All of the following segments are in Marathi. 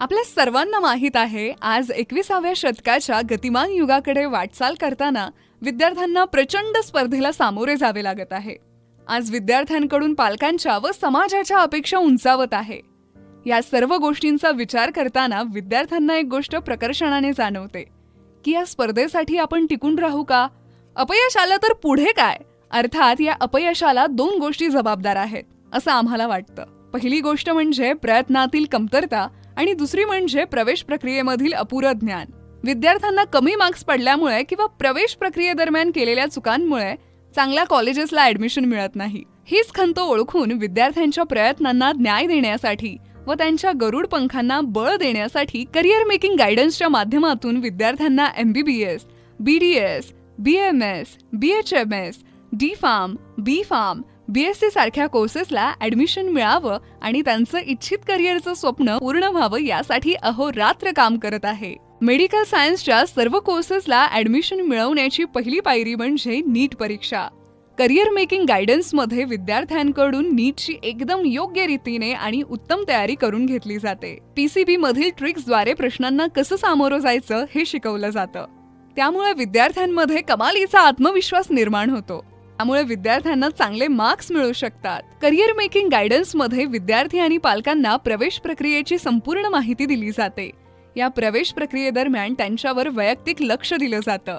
आपल्या सर्वांना माहीत आहे आज एकविसाव्या शतकाच्या गतिमान युगाकडे वाटचाल करताना विद्यार्थ्यांना प्रचंड स्पर्धेला सामोरे जावे लागत आहे. आज विद्यार्थ्यांकडून पालकांच्या व समाजाच्या अपेक्षा उंचावत आहे. या सर्व गोष्टींचा विचार करताना विद्यार्थ्यांना एक गोष्ट प्रकर्षणाने जाणवते की या स्पर्धेसाठी आपण टिकून राहू का? अपयश आलं तर पुढे काय? अर्थात या अपयशाला दोन गोष्टी जबाबदार आहेत असं आम्हाला वाटतं. पहिली गोष्ट म्हणजे प्रयत्नातील कमतरता आणि दुसरी म्हणजे प्रवेश प्रक्रियेमधील अपुरं ज्ञान. विद्यार्थ्यांना कमी मार्क्स पडल्यामुळे किंवा प्रवेश प्रक्रियेदरम्यान केलेल्या चुकांमुळे चांगल्या कॉलेजेसला ऍडमिशन मिळत नाही. हीच खंत ओळखून विद्यार्थ्यांच्या प्रयत्नांना न्याय देण्यासाठी व त्यांच्या गरुड पंखांना बळ देण्यासाठी करिअर मेकिंग गायडन्सच्या माध्यमातून विद्यार्थ्यांना MBBS B D S B M S B H M S D pharm B pharm B S C सारख्या कोर्सेसला ऍडमिशन मिळावं आणि त्यांचं इच्छित करिअरचं स्वप्न पूर्ण व्हावं यासाठी अहोरात्र काम करत आहे. मेडिकल सायन्सच्या सर्व कोर्सेसला ऍडमिशन मिळवण्याची पहिली पायरी म्हणजे नीट परीक्षा. करिअर मेकिंग गायडन्समध्ये विद्यार्थ्यांकडून नीटची एकदम योग्य रीतीने आणि उत्तम तयारी करून घेतली जाते. पीसीबी मधील ट्रिक्सद्वारे प्रश्नांना कसं सामोरं जायचं हे शिकवलं जातं. त्यामुळे विद्यार्थ्यांमध्ये कमालीचा आत्मविश्वास निर्माण होतो. त्यामुळे विद्यार्थ्यांना चांगले मार्क्स मिळू शकतात. करिअर मेकिंग गायडन्समध्ये विद्यार्थी आणि पालकांना प्रवेश प्रक्रियेची संपूर्ण माहिती दिली जाते. या प्रवेश प्रक्रियेदरम्यान त्यांच्यावर वैयक्तिक लक्ष दिलं जातं.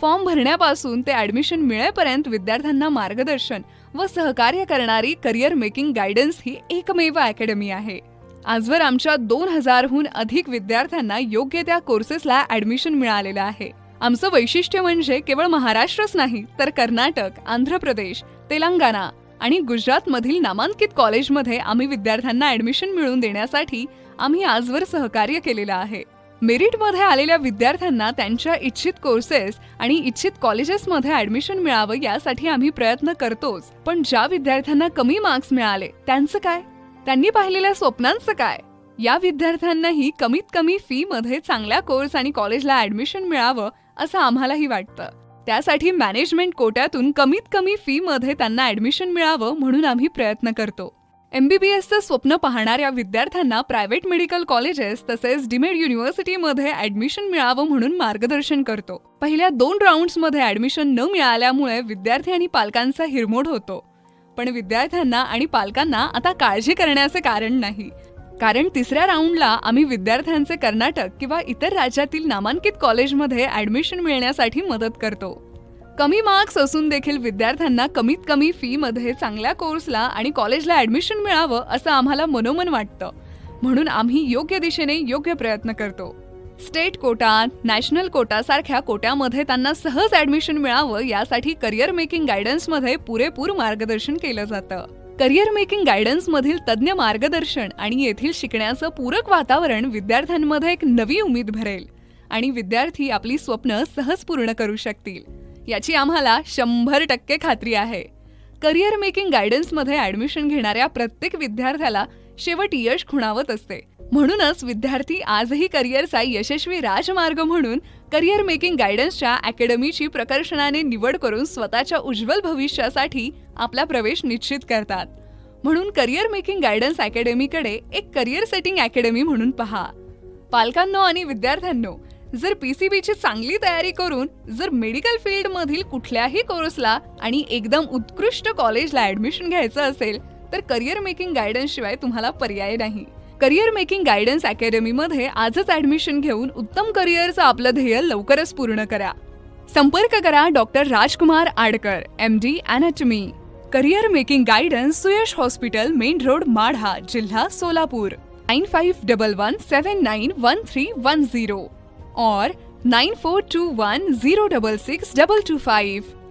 फॉर्म भरण्यापासून ते ऍडमिशन मिळेपर्यंत विद्यार्थ्यांना मार्गदर्शन व सहकार्य करणारी करिअर मेकिंग गायडन्स ही एकमेव अकॅडमी आहे. आजवर आमच्या दोन हजारहून अधिक विद्यार्थ्यांना योग्य त्या कोर्सेसला ऍडमिशन मिळालेलं आहे. आमचं वैशिष्ट्य म्हणजे केवळ महाराष्ट्रच नाही तर कर्नाटक आंध्र प्रदेश तेलंगणा आणि गुजरातमधील नामांकित कॉलेजमध्ये आम्ही विद्यार्थ्यांना ॲडमिशन मिळवून देण्यासाठी आम्ही आजवर सहकार्य केलेलं आहे. मेरिटमध्ये आलेल्या विद्यार्थ्यांना त्यांच्या इच्छित कोर्सेस आणि इच्छित कॉलेजेसमध्ये ॲडमिशन मिळावं यासाठी आम्ही प्रयत्न करतोच पण ज्या विद्यार्थ्यांना कमी मार्क्स मिळाले त्यांचं काय? त्यांनी पाहिलेल्या स्वप्नांचं काय? या विद्यार्थ्यांनाही कमीत कमी फीमध्ये चांगल्या कोर्स आणि कॉलेजला ॲडमिशन मिळावं असं आम्हालाही वाटतं. त्यासाठी मॅनेजमेंट कोट्यातून कमीत कमी फीमध्ये त्यांना ऍडमिशन मिळावं म्हणून आम्ही प्रयत्न करतो. एमबीबीएसचं स्वप्न पाहणाऱ्या विद्यार्थ्यांना प्रायव्हेट मेडिकल कॉलेजेस तसेच डिमेड युनिव्हर्सिटीमध्ये ऍडमिशन मिळावं म्हणून मार्गदर्शन करतो. पहिल्या दोन राऊंड्समध्ये ऍडमिशन न मिळाल्यामुळे विद्यार्थी आणि पालकांचा हिरमोड होतो. पण विद्यार्थ्यांना आणि पालकांना आता काळजी करण्याचे कारण नाही. कारण तिसऱ्या राऊंडला आम्ही विद्यार्थ्यांचे कर्नाटक किंवा इतर राज्यातील नामांकित कॉलेजमध्ये ऍडमिशन मिळण्यासाठी मदत करतो. कमी मार्क्स असून देखील विद्यार्थ्यांना कमीत कमी फीमध्ये चांगल्या कोर्सला आणि कॉलेजला ऍडमिशन मिळावं असं आम्हाला मनोमन वाटतं. म्हणून आम्ही योग्य दिशेने योग्य प्रयत्न करतो. स्टेट कोटा नॅशनल कोटासारख्या कोट्यामध्ये त्यांना सहज ऍडमिशन मिळावं यासाठी करिअर मेकिंग गायडन्समध्ये पुरेपूर मार्गदर्शन केलं जातं. करिअर मेकिंग गायडन्समधील तज्ज्ञ मार्गदर्शन आणि येथील शिकण्याचं पूरक वातावरण विद्यार्थ्यांमध्ये एक नवी उमेद भरेल आणि विद्यार्थी आपली स्वप्न सहज पूर्ण करू शकतील. याची आम्हाला शंभर टक्के खात्री आहे. करिअर मेकिंग गायडन्समध्ये ऍडमिशन घेणाऱ्या प्रत्येक विद्यार्थ्याला शेवट यश खुणावत असते. म्हणूनच विद्यार्थी आजही करिअरचा यशस्वी राजमार्ग म्हणून करिअर मेकिंग गायडन्सच्या अकॅडमीची प्रकर्षणाने निवड करून स्वतःच्या उज्ज्वल भविष्यासाठी आपला प्रवेश निश्चित करतात. म्हणून करिअर मेकिंग गायडन्स अकॅडमीकडे एक करिअर सेटिंग अकॅडमी म्हणून पहा. पालकांनो आणि विद्यार्थ्यांनो जर पीसीबीची चांगली तयारी करून जर मेडिकल फील्डमधील कुठल्याही कोर्सला आणि एकदम उत्कृष्ट कॉलेजला ॲडमिशन घ्यायचं असेल तर करिअर मेकिंग गायडन्सशिवाय तुम्हाला पर्याय नाही. करिअर मेकिंग गायडन्स अकॅडमीमध्ये आजच ॲडमिशन घेऊन उत्तम करिअरचं आपलं ध्येय लवकरच पूर्ण करा. संपर्क करा doctor Rajkumar Adkar M D anatomy career making guidance Suyash hospital main road Madha जिल्हा Solapur. Nine five double one seven nine one three one zero और nine four two one zero double six double two five